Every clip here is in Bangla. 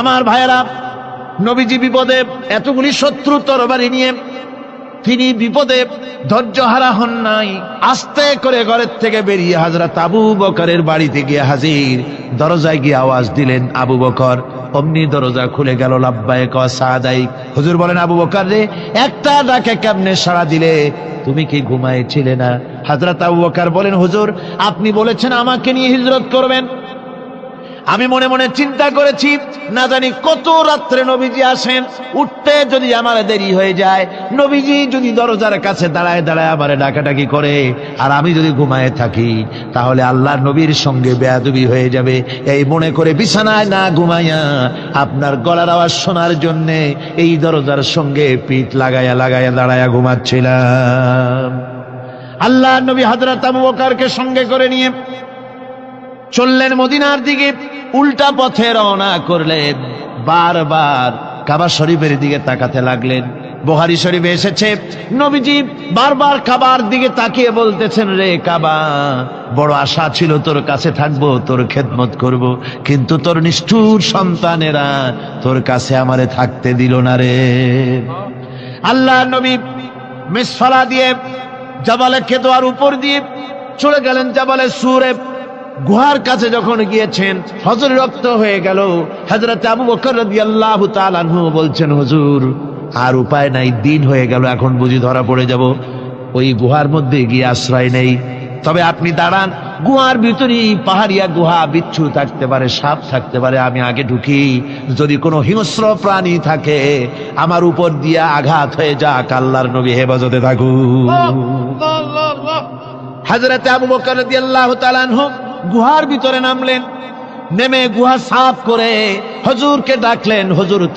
আমার ভাইয়েরা, নবীজি বিপদে এতগুলি শত্রু তরবারি নিয়ে তিনি বিপদে ধৈর্য হারা হন নাই, আস্তে করে ঘরের থেকে বেরিয়ে হাজরা আবু বকরের বাড়িতে গিয়ে হাজির। দরজায় গিয়ে আওয়াজ দিলেন, আবু বকর, অমনি দরজা খুলে গেল লাব্বায় সাদাই হুজুর বলেন, আবু বকর রে, একটা ডাকে কেমনে সাড়া দিলে? তুমি কি ঘুমাইছিলে না? হাজরা আবু বকর বলেন, হুজুর, আপনি বলেছেন আমাকে নিয়ে হিজরত করবেন। আমি মনে মনে চিন্তা করেছি, না জানি কত রাত্রে নবীজি আসেন, উঠতে যদি আমার দেরি হয়ে যায়, নবীজি যদি দরজার কাছে দাঁড়ায় দাঁড়ায় আমার ডাকাডাকি করে, আর আমি যদি ঘুমায় থাকি, তাহলে আল্লাহ নবীর সঙ্গে বেয়াদবি হয়ে যাবে। এই মনে করে বিছানায় না ঘুমাইয়া আপনার গলার আওয়াজ শোনার জন্যে এই দরজার সঙ্গে পিঠ লাগাইয়া লাগাইয়া দাঁড়ায়া ঘুমাচ্ছিলাম। আল্লাহ নবী হাজরত আবু বকরকে সঙ্গে করে নিয়ে চললেন মদিনার দিকে, উল্টা পথে রওনা করলেন, বারবার কাবা শরীফের দিকে তাকাতে লাগলেন। বোহারি শরীফে এসেছে, নবীজি বারবার কাবার দিকে তাকিয়ে বলতেছেন, রে কাবা, বড় আশা ছিল তোর কাছে থাকব, তোর খেদমত করব, কিন্তু তোর নিষ্ঠুর সন্তানেরা তোর কাছে আমারে থাকতে দিল না রে। আল্লাহ নবী মিসফালা দিয়ে জাবালে খেতোয়ার উপর দিয়ে চলে গেলেন জাবালে সুরে গুহার কাছে যখন গিয়েছেন হজর রক্ত হয়ে গেল। হজরত আবু বকর রাদিয়াল্লাহু তাআলা আনহু বলছেন হুজুর আর উপায় নাই দিন হয়ে গেল এখন বুঝি ধরা পড়ে যাব। ওই গুহার মধ্যে গিয়ে আশ্রয় নেই। তবে আপনি দাঁড়ান গুহার ভিতরেই পাহাড়িয়া গুহা বিচ্ছু থাকতে পারে সাপ থাকতে পারে আমি আগে ঢুকি। যদি কোনো হিংস্র প্রাণী থাকে আমার উপর দিয়া আঘাত হয়ে যাক আল্লাহর নবী হেফাজতে থাকুক হাজরতে আবু বকর রাদিয়াল্লাহু তাআলা আনহু গুহার ভিতরে নামলেন। নেমে গুহা সাফ করে হজুরকে ডাকলেন। হজুর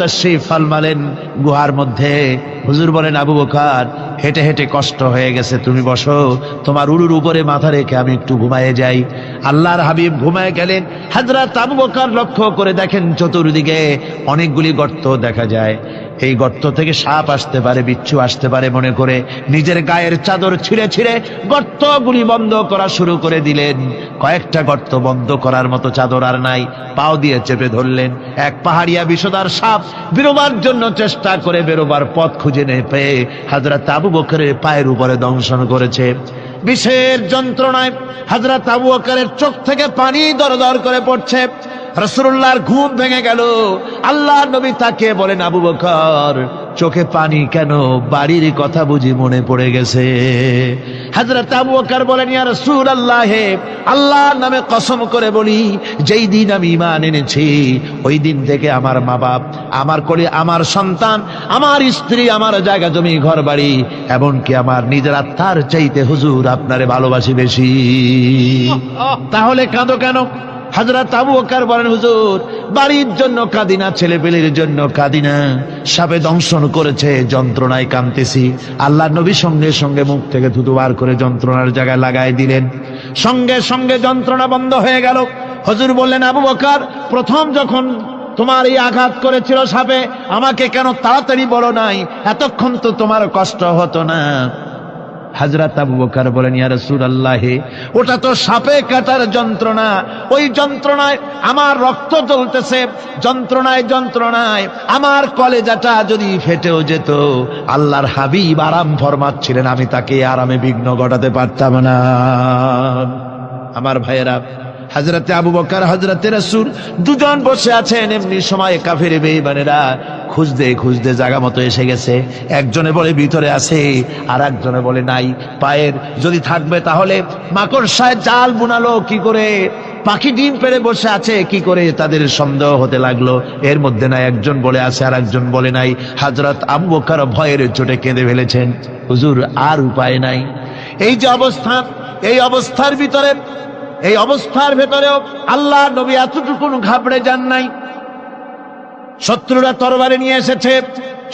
ফালমালেন গুহার মধ্যে। হুজুর বলেন, আবু বকর, হেঁটে হেঁটে কষ্ট হয়ে গেছে, তুমি বসো। তোমার উরুর উপরে মাথা রেখে আমি একটু ঘুমায়ে যাই। আল্লাহর হাবিব ঘুমায় গেলেন। হাজরাত আবু বকর লক্ষ্য করে দেখেন, চতুর্দিকে অনেকগুলি গর্ত দেখা যায়। এই গর্ত থেকে সাপ আসতে পারে, বিচ্ছু আসতে পারে মনে করে। নিজের গায়ের চাদর ছিঁড়ে ছিঁড়ে গর্তগুলি বন্ধ করা শুরু করে দিলেন। কয়েকটা গর্ত বন্ধ করার মতো চাদর আর নাই। পাও দিয়ে চেপে ধরলেন। এক পাহাড়িয়া বিষদার সাপ বেরোবার জন্য চেষ্টা করে বেরোবার পথ খুঁজে নে পেয়ে হাজরা আবু বকরের পায়ের উপরে দংশন করেছে। বিষের যন্ত্রণায় হাজরা তাবু বকরের চোখ থেকে পানি দরদর করে পড়ছে। রসুল্লাহর ঘুম ভেঙে গেল। আল্লাহ নবী তাকে বলেন আবু বকর চোখে পানি কেন? বাড়ির কথা বুঝি মনে পড়ে গেছে। হাজরত আবু বকর বলেন ইয়া রাসূল আল্লাহে আল্লাহর নামে কসম করে বলি যেই দিন আমি ঈমান এনেছি ওই দিন থেকে আমার মা বাপ আমার কোলে আমার সন্তান আমার স্ত্রী আমার জায়গা জমি ঘর বাড়ি এমনকি আমার নিজের আত্মার চাইতে হুজুর আপনারে ভালোবাসি বেশি। তাহলে কাঁদো কেন? হাজরাত আবু বকর বলেন, হুজুর, বাড়ির জন্য কাদিনা ছেলে পেলের জন্য কাদিনা। সাপে দংশন করেছে, যন্ত্রণায় কাঁদতেছি। আল্লাহ নবী সঙ্গে সঙ্গে মুখ থেকে থুতু বার করে যন্ত্রণার জায়গায় লাগাই দিলেন। সঙ্গে সঙ্গে যন্ত্রণা বন্ধ হয়ে গেল। হজুর বললেন, আবু বকর, প্রথম যখন তোমার এই আঘাত করেছিল সাপে, আমাকে কেন তাড়াতাড়ি বলো নাই? এতক্ষণ তো তোমার কষ্ট হতো না। হাজরাত আবু বকার বলেন, ইয়া আল্লাহে ওটা তো সাপে কাটার যন্ত্রণা। ওই যন্ত্রণায় আমার রক্ত চলতেছে যন্ত্রণায় যন্ত্রণায়। আমার কলেজাটা যদি ফেটেও যেত, আল্লাহর হাবিব আরাম ফরমাচ্ছিলেন, আমি তাকে আরামে বিঘ্ন ঘটাতে পারতাম না। আমার ভাইয়েরা হাজরাতে আবু বকর হাজরাতে রাসূল দুজন বসে আছেন, এমনি সময় কাফের বেঈমানেরা খুঁজতে খুঁজতে জায়গা মতো এসে গেছে। একজনে বলে, ভিতরে আছে। আর একজনে বলে, নাই। পায়ের যদি থাকবে তাহলে মাকড় মাকড়সায় জাল বুনালো, কি করে? পাখি ডিম পেড়ে বসে আছে, কি করে তাদের সন্দেহ হতে লাগল? এর মধ্যে না একজন বলে আছে আর একজন বলে নাই। হাজরত আবু বকর ভয়ের চোটে কেঁদে ফেলেছেন। হুজুর, আর উপায় নাই। এই যে অবস্থা এই অবস্থার ভিতরে এই অবস্থার ভেতরেও আল্লাহ নবী এতটুকুন ঘাবড়ে যান নাই। শত্রুরা তরবারে নিয়ে এসেছে,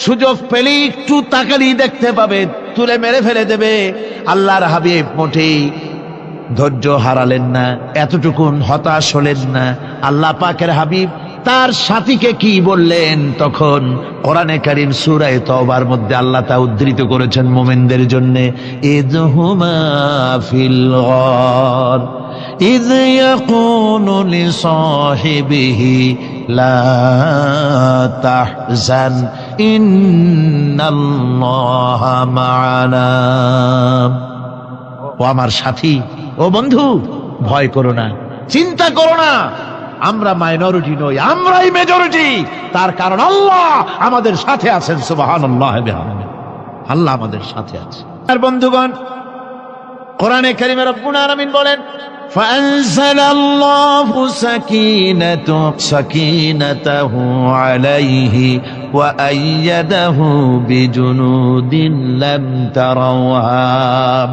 সুযোগ পেলে একটু তাকালি দেখতে পাবে, তুলে মেরে ফেলে দেবে। আল্লাহর হাবিব মোটেই ধৈর্য হারালেন না, এতটুকুন হতাশ হলেন না। আল্লাহ পাকের হাবিব তার সাথীকে কি বললেন তখন কোরআনে কারিম সুরায় তওবার মধ্যে আল্লাহ তা উদ্ধৃত করেছেন মোমেনদের জন্য, ইদহুমা ফিল গর। إذ يقول لصاحبه লা তাহজান ইন্নাল্লাহা মা'ানা ও আমার সাথী ও বন্ধু ভয় করো না চিন্তা করো না আমরা মাইনরিটি নই আমরাই মেজরিটি তার কারণ আল্লাহ আমাদের সাথে আছেন সুবহানাল্লাহ বিহামদিহি। আল্লাহ আমাদের সাথে আছে আর বন্ধুগণ কোরআনে কারিমে রব্বুল আলামিন বলেন فأنزل الله سكينته سكينته عليه وأيده بجنود لم تروها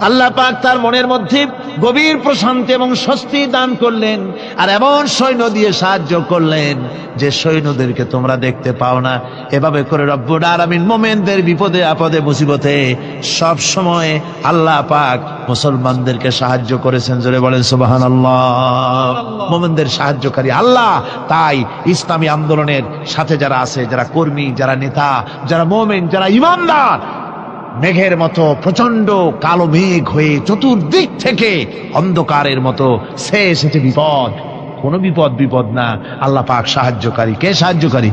আল্লাহ পাক তার মনের মধ্যে গভীর প্রশান্তি এবং স্বস্তি দান করলেন আর এমন সৈন্য দিয়ে সাহায্য করলেন যে সৈন্যদেরকে তোমরা দেখতে পাও না। এভাবে করে রব্বুল আলামিন মোমেনদের বিপদে আপদে মুসিবতে সব সময় আল্লাহ পাক মুসলমানদেরকে সাহায্য করেছেন। জোরে বলেন সুবহানাল্লাহ। মোমেনদের সাহায্যকারী আল্লাহ। তাই ইসলামী আন্দোলনের সাথে যারা আছে যারা কর্মী যারা নেতা যারা মোমেন যারা ইমানদার মেঘের মতো প্রচণ্ড কালো মেঘ হয়ে চতুর্দিক থেকে অন্ধকারের মতো সে এসেছে বিপদ। কোনো বিপদ বিপদ না। আল্লাহ পাক সাহায্যকারী। কে সাহায্যকারী?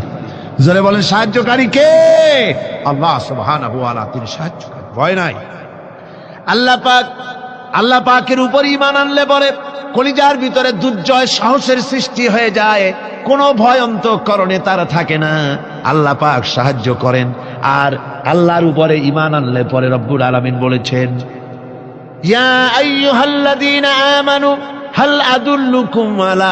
জোরে বলেন, সাহায্যকারী কে? আল্লাহ তাআলা তিনি সাহায্যকারী। ভয় নাই। আল্লাহ পাক, আল্লাহ পাকের উপর ইমান আনলে পরে কলিজার ভিতরে দুর্জয় সাহসের সৃষ্টি হয়ে যায়। কোনো ভয় অন্তঃকরণে তারা থাকে না। আল্লাহ পাক সাহায্য করেন। আর আল্লাহর উপরে ইমান আনলে পরে রব্বুল আলমিন বলেছেন ইয়া আমানু আদুল্লুকুম আলা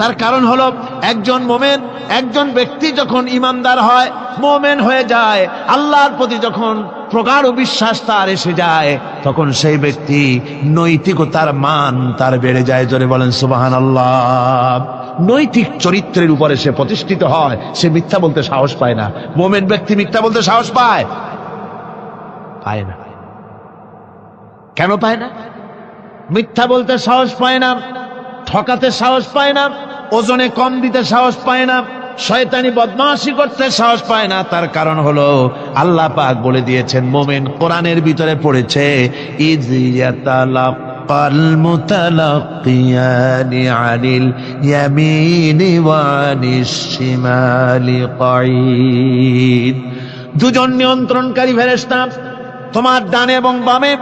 তার কারণ হলো একজন মোমেন, একজন ব্যক্তি যখন ইমানদার হয়, মোমেন হয়ে যায়, আল্লাহর প্রতি যখন প্রগাঢ় বিশ্বাস তার এসে যায়, তখন সেই ব্যক্তি নৈতিকতার মান তার বেড়ে যায়। জোরে বলেন সুবাহান আল্লাহ নৈতিক চরিত্রের উপরে সে প্রতিষ্ঠিত হয়, সে মিথ্যা বলতে সাহস পায় না। মোমেন ব্যক্তি মিথ্যা বলতে সাহস পায়? পায় না। কেন পায় না? মিথ্যা বলতে সাহস পায় না, ঠকাতে সাহস পায় না ওজনে কম দিতে সাহস পায় না, শয়তানি বদমাশি করতে সাহস পায় না, তার কারণ হলো আল্লাহ পাক বলে দিয়েছেন, মোমেন কোরআনের ভিতরে পড়েছে দুজন নিয়ন্ত্রণকারী ফেরেশতা, তোমার ডানে এবং বামে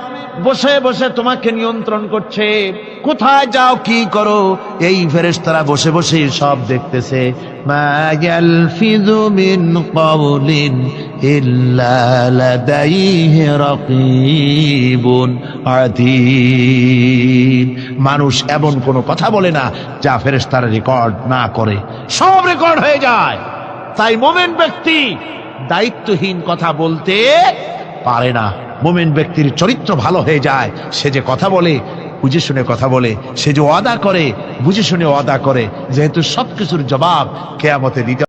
বসে বসে তোমাকে নিয়ন্ত্রণ করছে। কোথায় যাও, কি করো? এই ফেরেশতারা বসে বসে সব দেখতেছে। মিন মানুষ এমন কোনো কথা বলে না যা ফেরেশতারা রেকর্ড না করে। সব রেকর্ড হয়ে যায়। তাই মোমেন ব্যক্তি দায়িত্বহীন কথা বলতে পারে না। মোমেন ব্যক্তির চরিত্র ভালো হয়ে যায়, সে যে কথা বলে, বুঝে শুনে কথা বলে, সে যে ওয়াদা করে, বুঝে শুনে ওয়াদা করে, যেহেতু সবকিছুর জবাব কেয়ামতে দিতে